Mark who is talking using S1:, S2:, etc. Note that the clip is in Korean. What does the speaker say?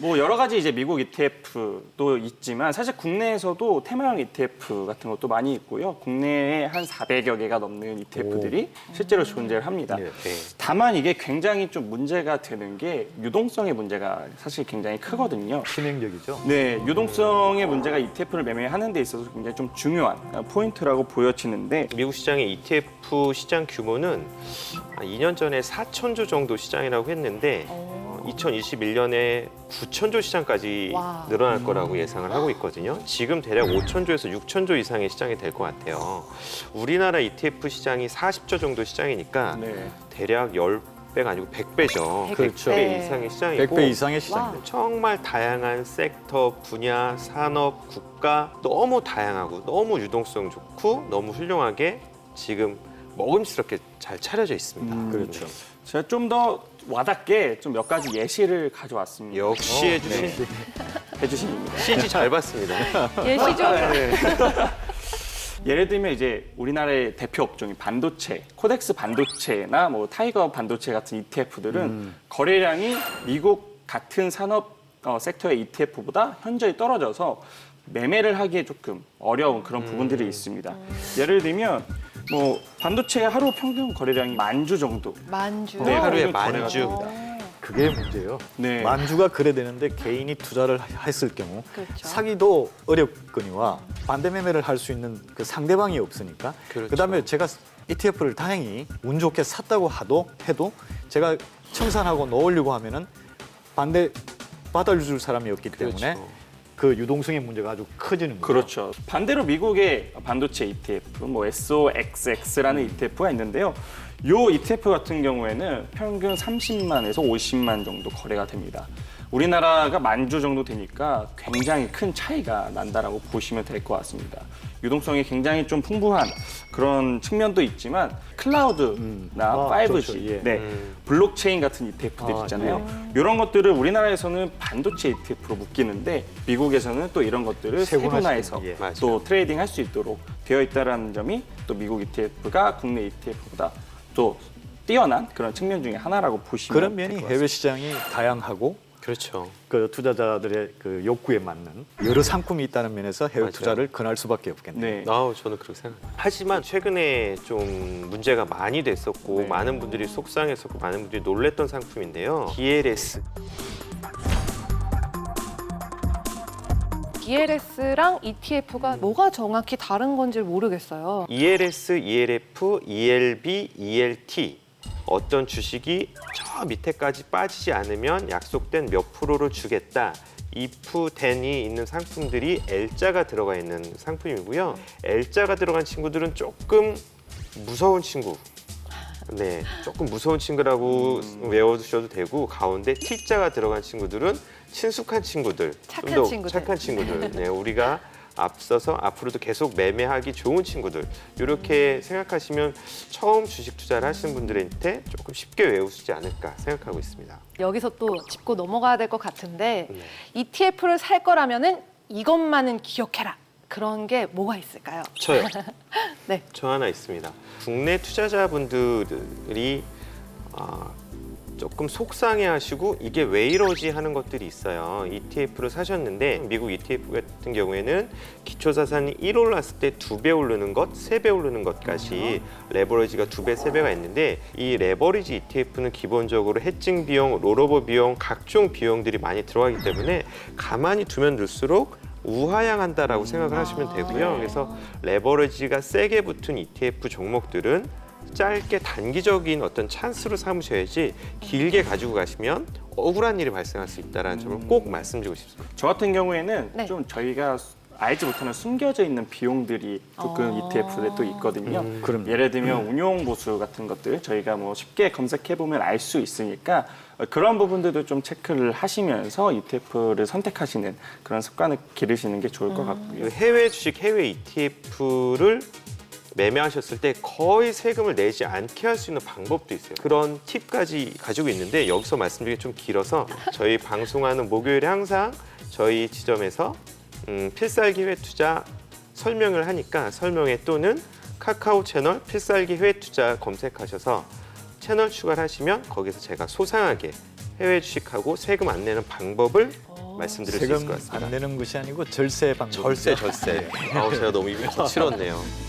S1: 뭐 여러 가지 이제 미국 ETF도 있지만 사실 국내에서도 테마형 ETF 같은 것도 많이 있고요. 국내에 한 400여 개가 넘는 ETF들이 실제로 존재를 합니다.
S2: 네.
S1: 다만 이게 굉장히 좀 문제가 되는 게 유동성의 문제가 사실 굉장히 크거든요.
S2: 치명적이죠.
S1: 네, 유동성의 문제가 ETF를 매매하는 데 있어서 굉장히 좀 중요한 포인트라고 보여지는데
S3: 미국 시장의 ETF 시장 규모는 한 2년 전에 4천조 정도 시장이라고 했는데 어, 2021년에 9천조 시장까지
S4: 와.
S3: 늘어날 거라고 예상을 하고 있거든요. 지금 대략 5천조에서 6천조 이상의 시장이 될 것 같아요. 우리나라 ETF 시장이 40조 정도 시장이니까
S1: 네.
S3: 대략 10배가 아니고 100배죠.
S2: 그렇죠.
S3: 100배 이상의 시장이고
S2: 100배 이상의 시장입니다.
S3: 정말 다양한 섹터, 분야, 산업, 국가 너무 다양하고 너무 유동성 좋고 너무 훌륭하게 지금 먹음직스럽게 잘 차려져 있습니다.
S2: 음, 그렇죠.
S1: 제가 좀 더 와닿게 좀 몇 가지 예시를 가져왔습니다.
S3: 역시 해주신
S1: 네. 해주신입니다.
S3: CG 잘 봤습니다.
S4: 예시죠?
S1: 예를 들면 이제 우리나라의 대표 업종인 반도체, 코덱스 반도체나 뭐 타이거 반도체 같은 ETF들은 거래량이 미국 같은 산업 어, 섹터의 ETF보다 현저히 떨어져서 매매를 하기에 조금 어려운 그런 부분들이 있습니다. 예를 들면 뭐 반도체 하루 평균 거래량이 만 주 정도.
S4: 만주.
S1: 네,
S3: 하루에
S1: 정도 거래가
S3: 만주.
S1: 됩니다.
S2: 그게 문제예요.
S1: 네.
S2: 만주가 그래 되는데 개인이 투자를 했을 경우
S4: 그렇죠.
S2: 사기도 어렵거니와 반대 매매를 할 수 있는 그 상대방이 없으니까
S3: 그렇죠.
S2: 그다음에 제가 ETF를 다행히 운 좋게 샀다고 하도 해도 제가 청산하고 넣으려고 하면은 반대 받아줄 사람이 없기 때문에
S3: 그렇죠.
S2: 그 유동성의 문제가 아주 커지는 거죠.
S1: 그렇죠. 반대로 미국의 반도체 ETF, 뭐 SOXX라는 ETF가 있는데요. 요 ETF 같은 경우에는 평균 30만에서 50만 정도 거래가 됩니다. 우리나라가 만주 정도 되니까 굉장히 큰 차이가 난다라고 보시면 될 것 같습니다. 유동성이 굉장히 좀 풍부한 그런 측면도 있지만 클라우드나
S2: 아,
S1: 5G,
S2: 그렇죠. 예.
S1: 네,
S3: 음.
S1: 블록체인 같은 ETF들
S2: 아,
S1: 있잖아요. 이런 것들을 우리나라에서는 반도체 ETF로 묶이는데 미국에서는 또 이런 것들을 세분화해서
S2: 예.
S1: 또 트레이딩 할 수 있도록 되어 있다는 점이 또 미국 ETF가 국내 ETF보다 또 뛰어난 그런 측면 중에 하나라고 보시면
S2: 그런
S1: 될
S2: 면이
S1: 것
S2: 해외 시장이 다양하고
S3: 그렇죠.
S2: 그 투자자들의 그 욕구에 맞는 여러 상품이 있다는 면에서 해외
S3: 맞아요.
S2: 투자를 권할 수밖에 없겠네요.
S1: 네.
S3: 아우 저는 그렇게 생각해요. 하지만 최근에 좀 문제가 많이 됐었고
S1: 네.
S3: 많은 분들이 속상했었고 많은 분들이 놀랬던 상품인데요. DLS
S4: DLS랑 ETF가 뭐가 정확히 다른 건지 모르겠어요.
S3: ELS, ELF, ELB, ELT 어떤 주식이 저 밑에까지 빠지지 않으면 약속된 몇 프로를 주겠다. if then이 있는 상품들이 L자가 들어가 있는 상품이고요. L자가 들어간 친구들은 조금 무서운 친구. 네, 조금 무서운 친구라고 외워두셔도 되고 가운데 T자가 들어간 친구들은 친숙한 친구들,
S4: 착한
S3: 좀 더
S4: 친구들.
S3: 착한 친구들. 네, 우리가 앞서서 앞으로도 계속 매매하기 좋은 친구들 이렇게 생각하시면 처음 주식 투자를 하시는 분들한테 조금 쉽게 외우시지 않을까 생각하고 있습니다.
S4: 여기서 또 짚고 넘어가야 될 것 같은데
S3: 네.
S4: ETF를 살 거라면은 이것만은 기억해라. 그런 게 뭐가 있을까요?
S3: 저요.
S4: 네.
S3: 저 하나 있습니다. 국내 투자자분들이 아, 조금 속상해하시고 이게 왜 이러지 하는 것들이 있어요. ETF를 사셨는데 미국 ETF 같은 경우에는 기초자산이 1 올랐을 때 두 배 오르는 것, 세 배 오르는 것까지 레버리지가 두 배, 세 배가 있는데 이 레버리지 ETF는 기본적으로 해칭 비용, 롤오버 비용, 각종 비용들이 많이 들어가기 때문에 가만히 두면 둘수록 우하향한다라고 생각을 하시면 되고요. 그래서 레버리지가 세게 붙은 ETF 종목들은 짧게 단기적인 어떤 찬스로 삼으셔야지 길게 가지고 가시면 억울한 일이 발생할 수 있다는 점을 꼭 말씀드리고 싶습니다.
S1: 저 같은 경우에는
S4: 네.
S1: 좀 저희가 알지 못하는 숨겨져 있는 비용들이 조금
S4: 어.
S1: ETF에 또 있거든요.
S3: 음.
S2: 그럼요.
S1: 예를 들면 운용 보수 같은 것들 저희가 뭐 쉽게 검색해 보면 알 수 있으니까 어, 그런 부분들도 좀 체크를 하시면서 ETF를 선택하시는 그런 습관을 기르시는 게 좋을 것 같고요.
S3: 그 해외 주식, 해외 ETF를 매매하셨을 때 거의 세금을 내지 않게 할 수 있는 방법도 있어요. 그런 팁까지 가지고 있는데 여기서 말씀드리기 좀 길어서 저희 방송하는 목요일에 항상 저희 지점에서 음, 필살기 회 투자 설명을 하니까 설명에 또는 카카오 채널 필살기 회 투자 검색하셔서 채널 추가를 하시면 거기서 제가 소상하게 해외 주식하고 세금 안 내는 방법을
S4: 어.
S3: 말씀드릴 수 있을 것
S2: 세금
S3: 같습니다.
S2: 안 내는 것이 아니고 절세 방법.
S3: 절세 절세. 아우 제가 너무 입이 거칠었네요.